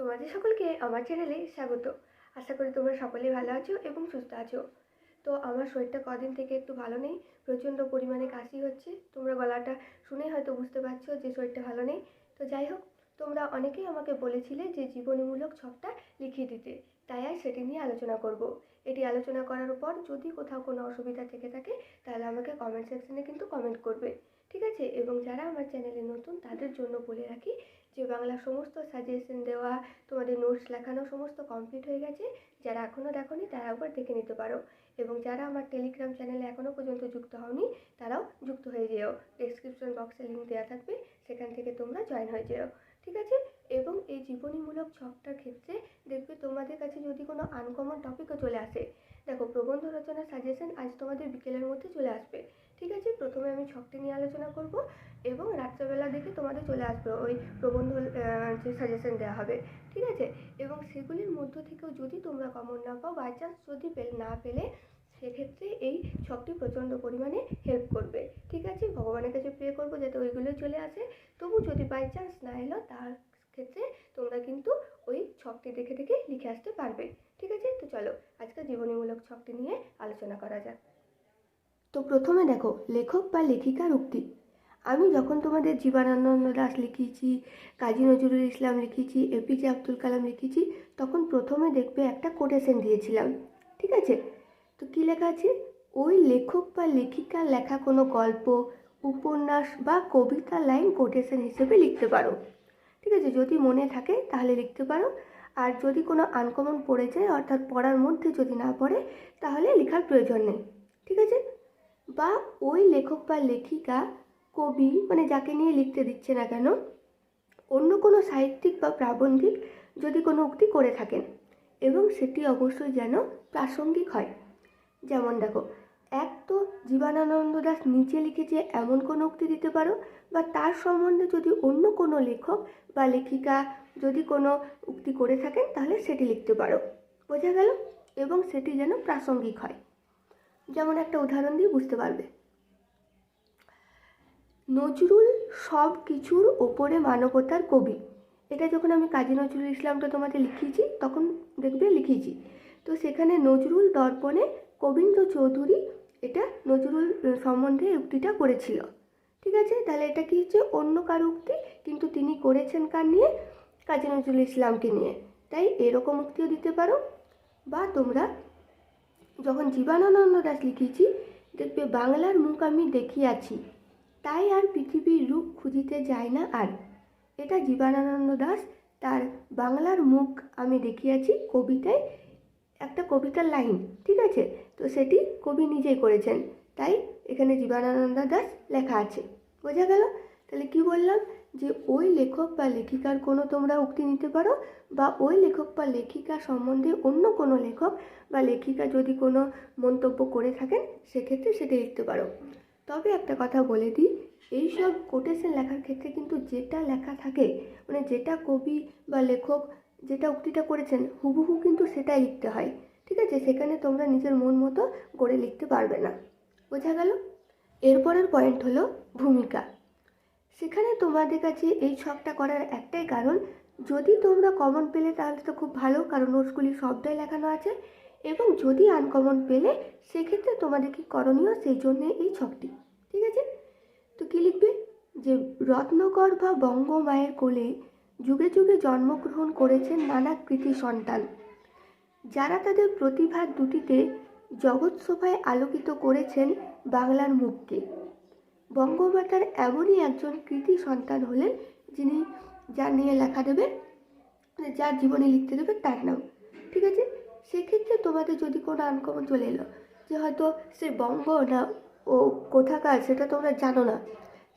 তোমাদের সকলকে আমার চ্যানেলে স্বাগত। আশা করি তোমরা সকলেই ভালো আছো এবং সুস্থ আছো। তো আমার শরীরটা কদিন থেকে একটু ভালো নেই, প্রচণ্ড পরিমাণে কাশি হচ্ছে। তোমরা গলাটা শুনেই হয়তো বুঝতে পারছ যে শরীরটা ভালো নেই। তো যাই হোক, তোমরা অনেকেই আমাকে বলেছিলে যে জীবনীমূলক ছকটা লিখিয়ে দিতে। তাই আজ সেটি নিয়ে আলোচনা করব। এটি আলোচনা করার পর যদি কোথাও কোনো অসুবিধা থেকে থাকে, তাহলে আমাকে কমেন্ট সেকশনে কিন্তু কমেন্ট করবে। ঠিক আছে? এবং যারা আমার চ্যানেলে নতুন, তাদের জন্য বলে রাখি যে বাংলা সমস্ত সাজেশন দেওয়া, তোমাদের নোটস লেখানো সমস্ত কমপ্লিট হয়ে গেছে। যারা এখনও দেখোনি, তারা একবার দেখে নিতে পারো। এবং যারা আমার টেলিগ্রাম চ্যানেলে এখনও পর্যন্ত যুক্ত হওনি, তারাও যুক্ত হয়ে যেও। ডেসক্রিপশন বক্সে লিঙ্ক দেওয়া থাকবে, সেখান থেকে তোমরা জয়েন হয়ে যেও। ঠিক আছে? এবং এই জীবনীমূলক ছকটার ক্ষেত্রে দেখবে তোমাদের কাছে যদি কোনো আনকমন টপিকও চলে আসে, দেখো প্রবন্ধ রচনার সাজেশন আজ তোমাদের বিকেলের মধ্যে চলে আসবে। ঠিক আছে? প্রথমে আমি ছকটি নিয়ে আলোচনা করব এবং রাত্রেবেলা দেখে তোমাদের চলে আসবে। ওই প্রবন্ধ যে সাজেশন দেওয়া হবে। ঠিক আছে? এবং সেগুলির মধ্য থেকেও যদি তোমরা কমন না পাও বাই চান্স যদি পেলে, না পেলে, সেক্ষেত্রে এই ছকটি প্রচণ্ড পরিমাণে হেল্প করবে। ঠিক আছে? ভগবানের কাছে প্রে করব যাতে ওইগুলো চলে আসে। তবু যদি বাই চান্স না এলো, তার ক্ষেত্রে তোমরা কিন্তু ওই ছকটি দেখে দেখে লিখে আসতে পারবে। ঠিক আছে? তো চলো আজকে জীবনীমূলক ছকটি নিয়ে আলোচনা করা যাক। তো প্রথমে দেখো, লেখক বা লেখিকার উক্তি। আমি যখন তোমাদের জীবনানন্দ দাস লিখিয়েছি কাজী নজরুল ইসলাম লিখেছি এপিজে আব্দুল কালাম লিখেছি, তখন প্রথমে দেখবে একটা কোটেশন দিয়েছিলাম, ঠিক আছে? তো কী লেখা আছে? ওই লেখক বা লেখিকার লেখা কোনো গল্প, উপন্যাস বা কবিতা লাইন কোটেশন হিসেবে লিখতে পারো। ঠিক আছে? যদি মনে থাকে তাহলে লিখতে পারো। আর যদি কোনো আনকমন পড়ে যায়, অর্থাৎ পড়ার মধ্যে যদি না পড়ে, তাহলে লেখার প্রয়োজন নেই, ঠিক আছে? বা ওই লেখক বা লেখিকা, কবি মানে যাকে নিয়ে লিখতে দিচ্ছে না কেন, অন্য কোনো সাহিত্যিক বা প্রাবন্ধিক যদি কোনো উক্তি করে থাকেন এবং সেটি অবশ্যই যেন প্রাসঙ্গিক হয়। যেমন দেখো, এক তো জীবনানন্দ দাস নিচে লিখেছে এমন কোনো উক্তি দিতে পারো বা তার সম্বন্ধে যদি অন্য কোনো লেখক বা লেখিকা যদি কোনো উক্তি করে থাকেন, তাহলে সেটি লিখতে পারো। বোঝা গেল? এবং সেটি যেন প্রাসঙ্গিক হয়। যেমন একটা উদাহরণ দিয়ে বুঝতে পারবে। নজরুল সব কিছুর ওপরে মানবতার কবি। এটা যখন আমি কাজী নজরুল ইসলামটা তোমাদের লিখিয়েছি, তখন দেখবে লিখিয়েছি। তো সেখানে নজরুল দর্পণে কবীন্দ্র চৌধুরী এটা নজরুল সম্বন্ধে উক্তিটা করেছিল। ঠিক আছে? তাহলে এটা কি হচ্ছে? অন্য কারও উক্তি? কিন্তু তিনি করেছেন কার নিয়ে? কাজী নজরুল ইসলামকে নিয়ে। তাই এরকম উক্তিও দিতে পারো, বা তোমরা যখন জীবানানন্দ দাস লিখেছি, দেখবে বাংলার মুখ আমি দেখিয়াছি। তাই আর পৃথিবীর রূপ খুঁজিতে যায় না আর। এটা জীবানানন্দ দাস তার বাংলার মুখ আমি দেখিয়াছি কবিতায়। একটা কবিতার লাইন, ঠিক আছে? তো সেটি কবি নিজেই করেছেন। তাই এখানে জীবানানন্দ দাস লেখা আছে। বোঝা গেল? তাহলে কি বললাম? যে ওই লেখক বা লেখিকার কোনো তোমরা উক্তি নিতে পারো বা ওই লেখক বা লেখিকা সম্বন্ধে অন্য কোনো লেখক বা লেখিকা যদি কোনো মন্তব্য করে থাকেন, সেক্ষেত্রে সেটা লিখতে পারো। তবে একটা কথা বলে দিই এই সব কোটেশন লেখার ক্ষেত্রে কিন্তু যেটা লেখা থাকে মানে যেটা কবি বা লেখক যেটা উক্তিটা করেছেন, হুবহু কিন্তু সেটাই লিখতে হয়, ঠিক আছে? সেখানে তোমরা নিজের মন মতো গড়ে লিখতে পারবে না। বোঝা গেল? এরপরের পয়েন্ট হলো ভূমিকা। সেখানে তোমাদের কাছে এই ছকটা করার একটাই কারণ, যদি তোমরা কমন পেলে তাহলে তো খুব ভালো, কারণ নোটসগুলি সবটাই লেখানো আছে। এবং যদি আনকমন পেলে, সেক্ষেত্রে তোমাদের কি করণীয় সেই জন্যে এই ছকটি, ঠিক আছে? তো কী লিখবে? যে রত্নকর বা বঙ্গ মায়ের কোলে যুগে যুগে জন্মগ্রহণ করেছেন নানা কৃতি সন্তান। যারা তাদের প্রতিভার দুটিতে জগৎসভায় আলোকিত করেছেন বাংলার মুখকে। বঙ্গমাতার এমনই একজন কৃতি সন্তান হলেন যিনি যার নিয়ে লেখা দেবে, যার জীবনে লিখতে দেবে তার নাম। ঠিক আছে? সেক্ষেত্রে তোমাদের যদি কোনো আনকমন চলে এলো, যে হয়তো সে বঙ্গ না ও কোথাকার সেটা তোমরা জানো না,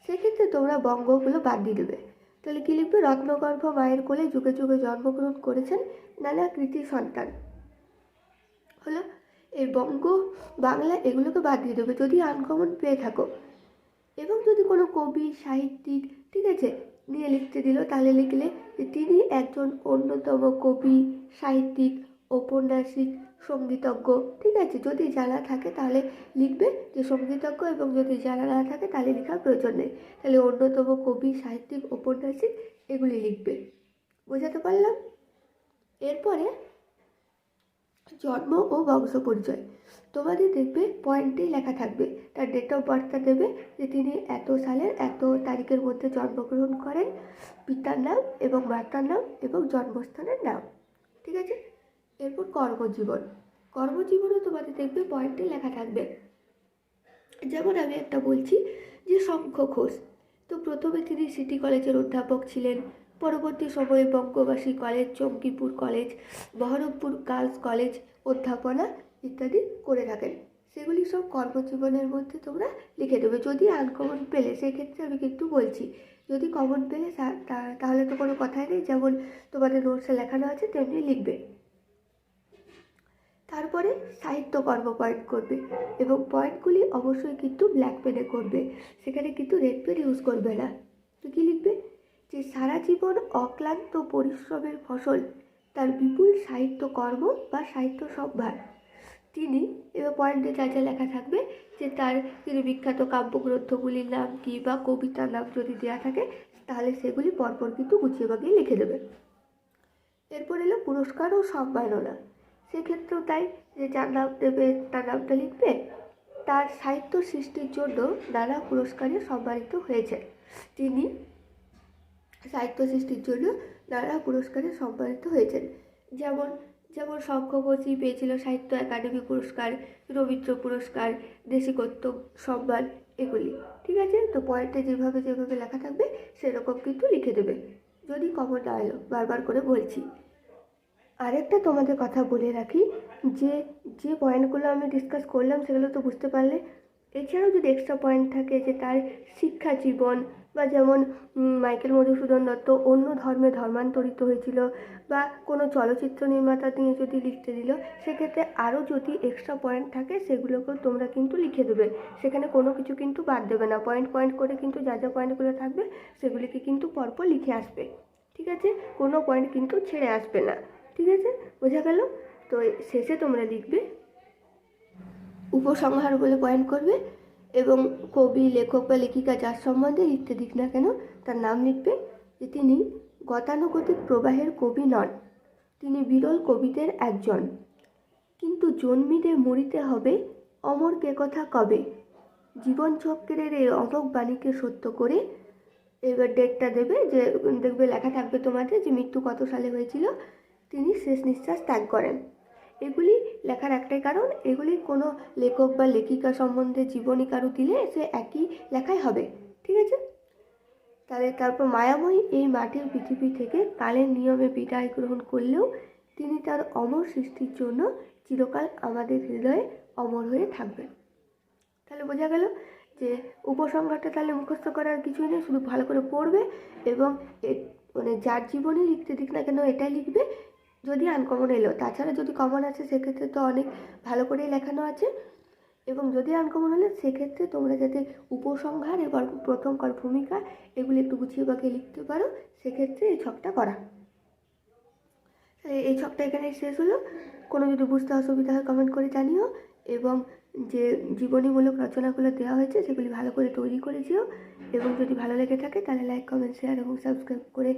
সেক্ষেত্রে তোমরা বঙ্গগুলো বাদ দিয়ে দেবে। তাহলে কী লিখবে? রত্নগর্ভ মায়ের কোলে যুগে যুগে জন্মগ্রহণ করেছেন নানা কৃতি সন্তান। হলো? এই বঙ্গ, বাংলা এগুলোকে বাদ দিয়ে দেবে। যদি আনকমন পেয়ে থাকো এবং যদি কোনো কবি, সাহিত্যিক, ঠিক আছে, নিয়ে লিখতে দিল, তাহলে লিখলে যে তিনি একজন অন্যতম কবি, সাহিত্যিক, ঔপন্যাসিক, সঙ্গীতজ্ঞ, ঠিক আছে, যদি জানা থাকে তাহলে লিখবে যে সঙ্গীতজ্ঞ এবং যদি জানা না থাকে তাহলে লেখার প্রয়োজন নেই। তাহলে অন্যতম কবি, সাহিত্যিক, ঔপন্যাসিক এগুলি লিখবে। বোঝাতে পারলাম? এরপরে জন্ম ও বংশ পরিচয়। তোমাদের দেখবে পয়েন্টেই লেখা থাকবে। তার ডেট অফ বার্থটা দেবে যে তিনি এত সালের এত তারিখের মধ্যে জন্মগ্রহণ করেন। পিতার নাম এবং মাতার নাম এবং জন্মস্থানের নাম। ঠিক আছে? এরপর কর্মজীবন। কর্মজীবনও তোমাদের দেখবে পয়েন্টে লেখা থাকবে। যেমন আমি একটা বলছি যে শঙ্খ ঘোষ। তো প্রথমে তিনি সিটি কলেজের অধ্যাপক ছিলেন। পরবর্তী সময়ে বঙ্গবাসী কলেজ চঙ্কিপুর কলেজ, বহরমপুর গার্লস কলেজ অধ্যাপনা ইত্যাদি করে থাকেন। সেগুলি সব কর্মজীবনের মধ্যে তোমরা লিখে দেবে। যদি আনকমন পেলে, সেক্ষেত্রে আমি কিন্তু বলছি, যদি কমন পেলে তাহলে তো কোনো কথাই নেই। যেমন তোমাদের নোটসে লেখানো আছে, তেমনি লিখবে। তারপরে সাহিত্য কর্ম পয়েন্ট করবে এবং পয়েন্টগুলি অবশ্যই কিন্তু ব্ল্যাক পেনে করবে। সেখানে কিন্তু রেড পেন ইউজ করবে না। তো কী লিখবে? যে সারা জীবন অক্লান্ত পরিশ্রমের ফসল, তার বিপুল সাহিত্য কর্ম বা সাহিত্য সম্ভার। তিনি এবার পয়েন্টে যা যা লেখা থাকবে যে তার তিনি বিখ্যাত কাব্যগ্রন্থগুলির নাম কী বা কবিতার নাম যদি দেওয়া থাকে, তাহলে সেগুলি পরপর কিন্তু গুছিয়ে বাগিয়ে লিখে দেবে। এরপর এলো পুরস্কার ও সম্মাননা। সেক্ষেত্রেও তাই যে যার নাম দেবে, তার নামটা লিখবে, তার সাহিত্য সৃষ্টির জন্য নানা পুরস্কারে সম্মানিত হয়েছে। তিনি সাহিত্য সৃষ্টির জন্য নানা পুরস্কারে সম্মানিত হয়েছেন। যেমন যেমন শঙ্খবচী পেয়েছিল সাহিত্য একাডেমি পুরস্কার, রবীন্দ্র পুরস্কার, দেশিকত্ব সম্মান এগুলি। ঠিক আছে? তো পয়েন্টে যেভাবে যেভাবে লেখা থাকবে, সেরকম কিন্তু লিখে দেবে। যদি কমন না এলো বারবার করে বলছি। আরেকটা তোমাদের কথা বলে রাখি, যে যে পয়েন্টগুলো আমি ডিসকাস করলাম, সেগুলো তো বুঝতে পারলে এছাড়াও যদি এক্সট্রা পয়েন্ট থাকে যে তার শিক্ষা জীবন বা যেমন মাইকেল মধুসূদন দত্ত অন্য ধর্মে ধর্মান্তরিত হয়েছিল বা কোনো চলচ্চিত্র নির্মাতা নিয়ে যদি লিখতে দিল, সেক্ষেত্রে আরও যদি এক্সট্রা পয়েন্ট থাকে সেগুলোকেও তোমরা কিন্তু লিখে দেবে। সেখানে কোনো কিছু কিন্তু বাদ দেবে না। পয়েন্ট পয়েন্ট করে কিন্তু যা যা পয়েন্টগুলো থাকবে, সেগুলিকে কিন্তু পরপর লিখে আসবে। ঠিক আছে? কোনো পয়েন্ট কিন্তু ছেড়ে আসবে না। ঠিক আছে? বোঝা গেল? তো শেষে তোমরা লিখবে উপসংহার বলে পয়েন্ট করবে এবং কবি, লেখক বা লেখিকা যার সম্বন্ধে লিখতে দিক না কেন, তার নাম লিখবে যে তিনি গতানুগতিক প্রবাহের কবি নন। তিনি বিরল কবিদের একজন। কিন্তু জন্মিতে মরিতে হবে অমর কে কথা কবে? জীবন চক্রের এই অনক বাণীকে সত্য করে এবার ডেটটা দেবে যে, দেখবে লেখা থাকবে তোমাদের যে মৃত্যু কত সালে হয়েছিল, তিনি শেষ নিঃশ্বাস ত্যাগ করেন। এগুলি লেখার একটাই কারণ, এগুলি কোনো লেখক বা লেখিকা সম্বন্ধে জীবনী কারু দিলে সে একই লেখাই হবে, ঠিক আছে? তাহলে তারপর মায়াময়ী এই মাটির পৃথিবী থেকে কালের নিয়মে বিদায় গ্রহণ করলেও তিনি তার অমর সৃষ্টির জন্য চিরকাল আমাদের হৃদয়ে অমর হয়ে থাকবেন। তাহলে বোঝা গেল যে উপসংহারটা তাহলে মুখস্থ করার কিছুই নেই, শুধু ভালো করে পড়বে এবং মানে যার জীবনে লিখতে দিক না কেন এটাই লিখবে যদি আনকমন এলো। তাছাড়া যদি কমন আছে, সেক্ষেত্রে তো অনেক ভালো করেই লেখানো আছে। এবং যদি আনকমন হলে, সেক্ষেত্রে তোমরা যাতে উপসংহার এবং প্রথম কর ভূমিকা, এগুলি একটু গুছিয়ে বাকিয়ে লিখতে পারো, সেক্ষেত্রে এই ছকটা করা। এই ছকটা এখানে শেষ হলো। কোনো যদি বুঝতে অসুবিধা হয় কমেন্ট করে জানিও। এবং যে জীবনীমূলক রচনাগুলো দেওয়া হয়েছে, সেগুলি ভালো করে তৈরি করে যেও। এবং যদি ভালো লেগে থাকে, তাহলে লাইক কমেন্ট শেয়ার এবং সাবস্ক্রাইব করে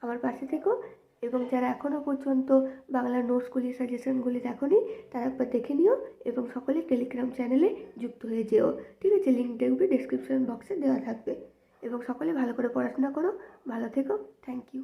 আমার পাশে থেকো। এবং যারা এখনও পর্যন্ত বাংলা নোটসগুলি সাজেশনগুলি দেখনি, তারা একবার দেখে নিও এবং সকলে টেলিগ্রাম চ্যানেলে যুক্ত হয়ে যেও। ঠিক আছে লিঙ্ক দেখবে ডিসক্রিপশন বক্সে দেওয়া থাকবে। এবং সকলে ভালো করে পড়াশোনা করো, ভালো থেকো থ্যাংক ইউ